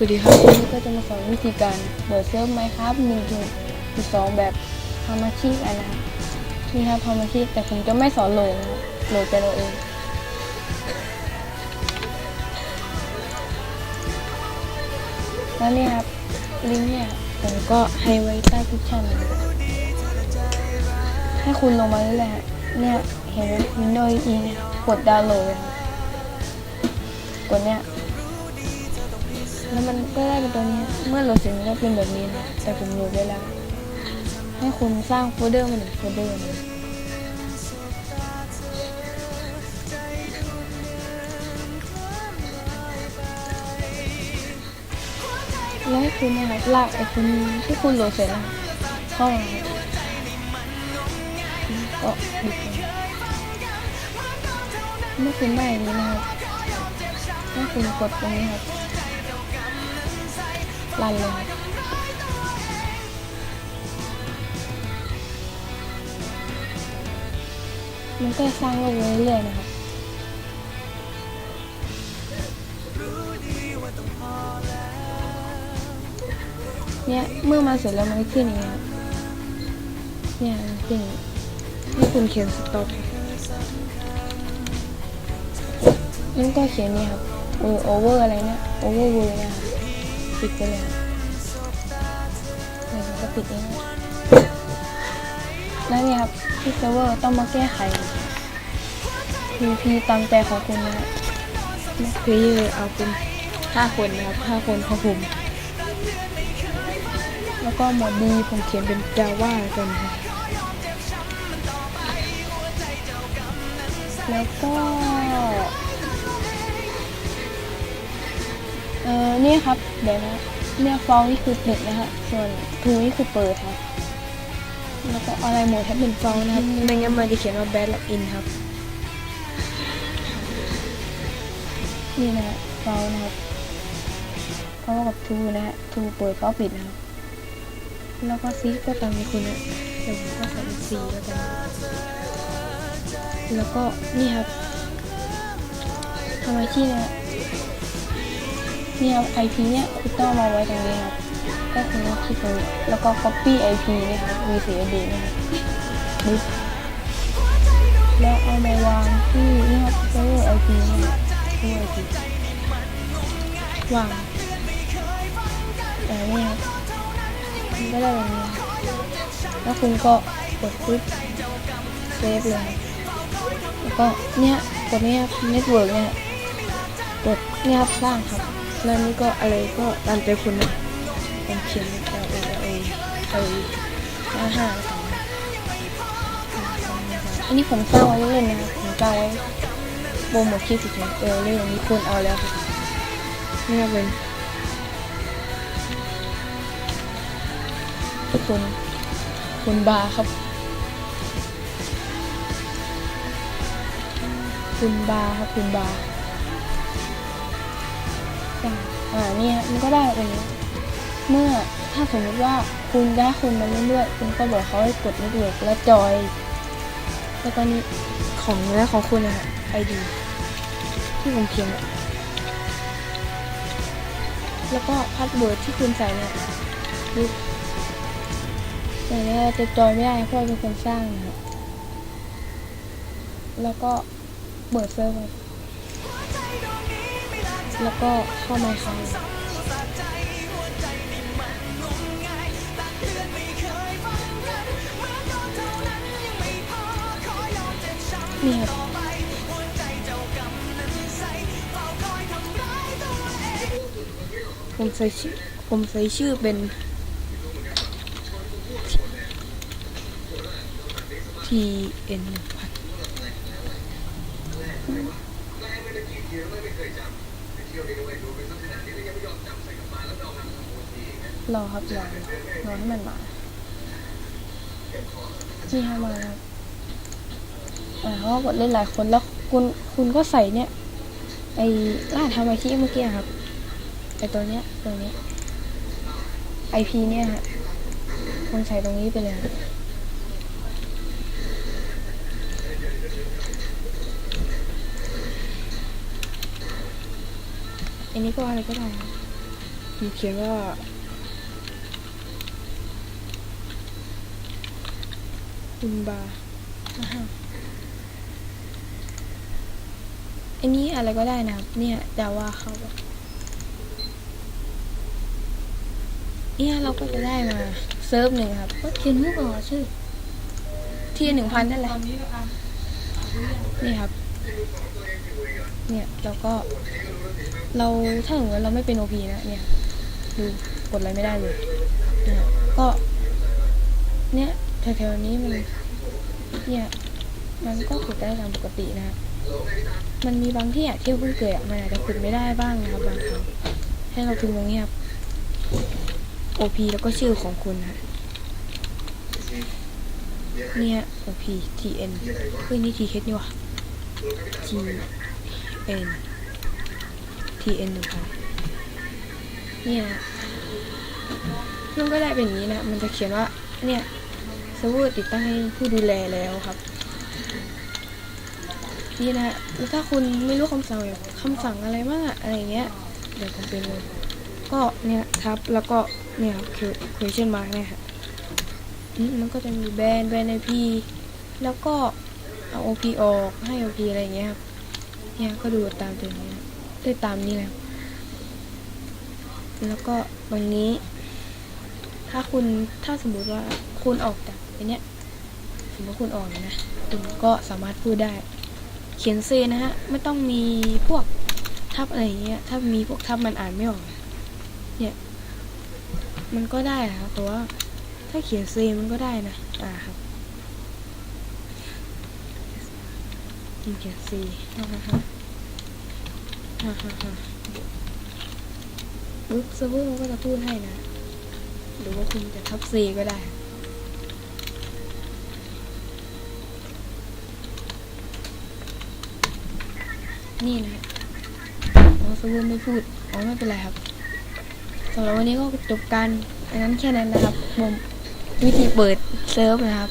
สวัสดีครับวันนี้ก็จะมาสอนวิธีการเปิดเซิร์ฟไหมครับหนึ่งถึงสิบสองแบบทำอาชีพอันนะครับนี่ครับทำอาชีพแต่ผมจะไม่สอนโหลดนะครับโหลดแต่เราเองแล้วนี่ครับลิงก์เนี่ยผมก็ให้ไว้ใต้ทุกช่องให้คุณลงมาเรื่อยๆฮะเนี่ยเห็นไหม Windows E เนี่ยกดดาวน์โหลดกดเนี่ย แล้วมันก็ได้เป็นตัวนี้ เมื่อโหลดเสร็จก็เป็นแบบนี้นะแต่ผมโหลดไว้แล้ว ให้คุณสร้างโฟลเดอร์มาหนึ่งโฟลเดอร์นะแล้วให้คุณนะครับลากไอ้คุณที่คุณโหลดเสร็จแล้วเข้ามาก็บิดไปเมื่อคุณได้นี้นะครับให้คุณกดตรงนี้ครับ รันเลย มันก็สร้างลกไว้เรื่อยๆนะครับเนี่ยเมื่อมาเสร็จแล้วมันก็ขึ้นอย่างเงี้ยครับเนี่ยนขึ้นอย่างงี้ให้คุณเขียนสต็อปแล้วก็เขียนนี่ครับเออโอเวอร์อะไรเนี่ยโอเวอร์เวอร์นะครับ ปิดไปเลยครับแล้วก็ปิดเองนะแล้วนี่ครับที่เซิร์ฟเวอร์ต้องมาแก้ไข PVP ตามใจของคุณนะฮะเพลเยอร์เอาเป็นห้าคนนะครับห้าคนของผม แล้วก็หมวดดีผมเขียนเป็น Java กันครับแล้วก็ ออนี่ครับ เดี๋ยวนะเนี่ยฟองนี่คือปิดนะฮะส่วนทูนี่คือเปิดครับ แล้วก็อะไรหมดถ้าเป็นฟองนะครับไม่งั้นมันจะเขียนว่า bad login ครับ นี่นะฮะฟองนะครับฟองกับทูนะฮะทูเปิดก็ปิดนะครับ แล้วก็ซีก็ตามมีคุณนะเดี๋ยวผมก็ใส่ซีแล้วกัน แล้วก็นี่ครับทำไมที่นะฮะ เนี่ยครับ IP เนี่ยคุณต้องมาไว้ตรงนี้ครับก็คือที่ตรงนี้แล้วก็ copy IP เนี่ยครับ VCD นะครับแล้วเอามาวางที่นี่ครับ server IP เนี่ยครับ server IP วางแต่นี่ครับมันก็ได้แบบนี้แล้วคุณก็กดปึ๊บเซฟเลย แล้วก็เนี่ยกดเนี่ยครับ network เนี่ยกดเนี่ยสร้างครับ แล้วนี่ก็อะไรก็ตามใจคุณนะผมเขียน L A L A ไปห้าห้าแล้วกันนะอันนี้ผมสร้างไว้เล่นนะครับผมสร้างไว้โปรโมทคลิปเฉยๆเออเรื่องนี้คนเอาแล้วครับนี่ก็เป็นคุณคุณบาร์ครับคุณบาร์ครับคุณบาร์ อ่าอ่านี่มันก็ได้แบบนี้เมื่อถ้าสมมติว่าคุณได้คนมาเรื่อยๆคุณก็บอกเขาให้กดเลือกและจอย แล้วก็นี่ของเนื้อของคุณนะฮะไอดีที่ผมเขียนแล้วก็พาสเวิร์ดที่คุณใส่เนี่ยคือแต่เนี่ยจะจอยไม่ได้เพราะเป็นคนสร้างนะครับแล้วก็เปิดเซิร์ฟครับ แล้วก็เข้ามาใช้นี่ครับผมใส่ชื่อผมใส่ชื่อเป็น T N หนึ่งพัน รอครับรอรอให้มันมานี่ให้มาแล้วอ่าเขาก็กดเล่นหลายคนแล้วคุณคุณก็ใส่เนี่ย ไอ้รหัสทำไอที่เมื่อกี้อะครับไอ้ตัวเนี้ยตัวนี้ IP เนี่ยฮะคุณใส่ตรงนี้ไปเลย อันนี้ก็อะไรก็ได้มีเขียนว่าคุณบาปอันนี้อะไรก็ได้นะครับ เนี่ยแต่ว่าเขาเนี่ยเราก็จะได้มา เซิร์ฟหนึ่งครับก็เขียนมุกเหรอชื่อ ที่หนึ่งพันนั่นแหละนี่ครับ เนี่ยแล้วก็ เราถ้าสมมติเราไม่เป็นโอพีนะเนี่ยดูกดอะไรไม่ได้เลยเนี่ยก็ เนี่ยแถวๆนี้มันเนี่ยมันก็ขุดได้ตามปกตินะมันมีบางที่อะเที่ยวเพิ่งเกิดอะมันอาจจะขุดไม่ได้บ้างนะครับบางครั้งให้เราพิมพ์ตรงนี้ครับ OP แล้วก็ชื่อของคุณฮะเนี่ย OP TN เอ็นเฮ้ยนี่ TH นี่วะ TN TN หนึ่งพันเนี่ยมันก็ได้เป็นอย่างนี้นะ มันจะเขียนว่า เนี่ยเซิร์ฟเวอร์ติดตั้งให้ผู้ดูแลแล้วครับ นี่นะแล้วถ้าคุณไม่รู้คำสั่งคำสั่งอะไรมากอะไรเงี้ย เดี๋ยวผมเป็นเลยก็เนี่ยครับแล้วก็เนี่ยครับ question mark เนี่ยครับอืมมันก็จะมีแบรนด์แบรนด์ไอพีแล้วก็ เอาโอพีออกให้โอพีอะไรอย่างเงี้ยครับเนี่ยก็ดูตามตัวนี้ได้ตามนี้แล้ว แล้วก็ตรงนี้ ถ้าคุณถ้าสมมุติว่าคุณออกจากไอเนี้ยสมมติคุณออกนะคุณก็สามารถพูดได้ เขียนเซนะฮะไม่ต้องมีพวกทับอะไรเงี้ยถ้ามีพวกทับมันอ่านไม่ออกเนี่ยมันก็ได้ครับแต่ว่าถ้าเขียนเซมันก็ได้นะอ่าครับ ยิงเขียนเซฮ่าฮ่าฮ่าฮ่าฮ่าฮ่าปุ๊บเซิร์ฟเวอร์มันก็จะพูดให้นะ หรือว่าคุณจะทับเซก็ได้นี่นะฮะอ๋อเซิร์ฟเวอร์ไม่พูด อ๋อไม่เป็นไรครับสำหรับวันนี้ก็จบการอันนั้นแค่นั้นนะครับผมวิธีเปิดเซิร์ฟนะครับ